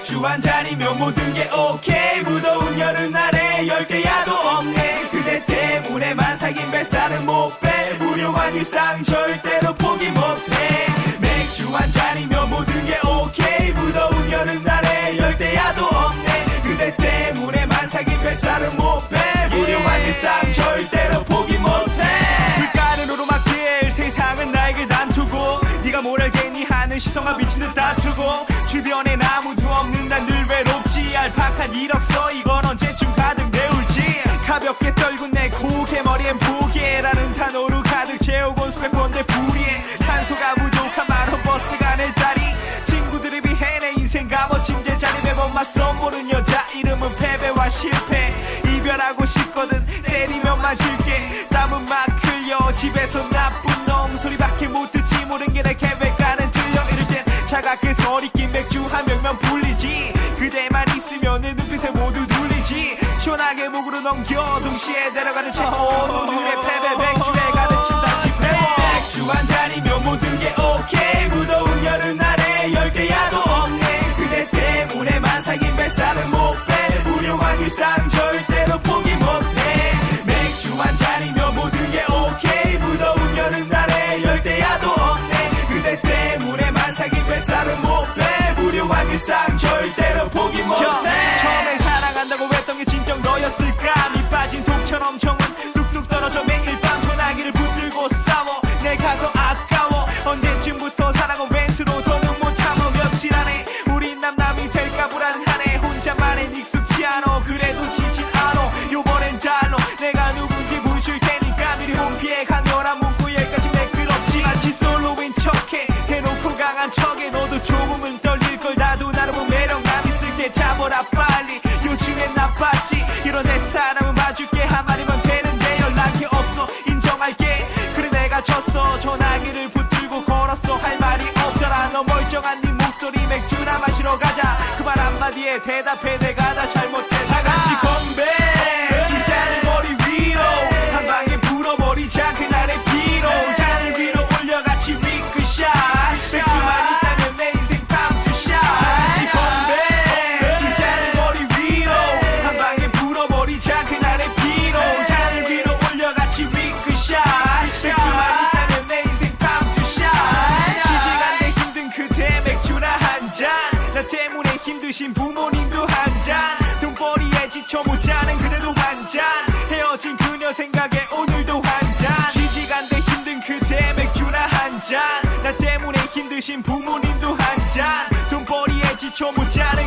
맥주 한 잔이면 모든 게 오케이. 무더운 여름날에 열 개야도 없네. 그대 때문에만 사귄 뱃살은 못빼. 무료한 일상 절대로 포기 못해. 맥주 한 잔이면 모든 게 오케이. 무더운 여름날에 열 대야도 없네. 그대 때문에만 사귄 뱃살은 못빼. 무료한 일상 절대로 포기 못해. 불가는 오르막길 세상은 나에게 난투고 네가 뭘 알겠니 하는 시선과 미친 듯 다투고 늘 외롭지 알파칸 이력서 이건 언제쯤 가득 메울지. 가볍게 떨군 내 고개 머리엔 포기해라는 단어로 가득 채우곤 수백 번째 불이해 산소가 부족한 만원 버스가 내 다리. 친구들에 비해 내 인생 값어진 제자리 매번 맞서 보는 여자. 이름은 패배와 실패. 이별하고 싶거든 때리면 맞을게. 땀은 막 흘려. 집에서 나쁜 놈 소리밖에 못 듣지. 모른 게내 계획과는 틀려. 이럴 땐 차갑게 서리낀 맥주 한 병만 불리지 넘겨. 동시에 내려가는 채 오늘의 패배. 맥 너였을까? 밑 빠진 독처럼 정은 뚝뚝 떨어져 매일 밤 전화기를 붙들고 싸워. 내가 더 아까워. 언제쯤부터 사랑은 왼수로 더는 못 참아 며칠 안에 우린 남남이 될까 불안하네. 혼자만의 익숙치 않아 그래도 지진 않아 요번엔 달러. 내가 누군지 부실 테니까 미리 몸피해 강렬한 문구에까지 매끄럽지. 마치 솔로인 척해. 대놓고 강한 척에 너도 조금은 떨릴걸. 나도 나름의 매력감 있을 때 잡아라 빨리 나빴지. 이런 내 사람은 봐줄게. 한마디만 되는데 연락이 없어. 인정할게. 그래 내가 졌어. 전화기를 붙들고 걸었어. 할 말이 없더라. 너 멀쩡한 네 목소리 맥주나 마시러 가자. 그 말 한마디에 대답해. 내가 다 잘못해 다 같이 나 때문에 힘드신 부모님도 한 잔. 돈벌이에 지쳐 못 자는 그대도 한 잔. 헤어진 그녀 생각에 오늘도 한 잔. 지지간데 힘든 그대 맥주나 한 잔 나 때문에 힘드신 부모님도 한 잔. 돈벌이에 지쳐 못 자는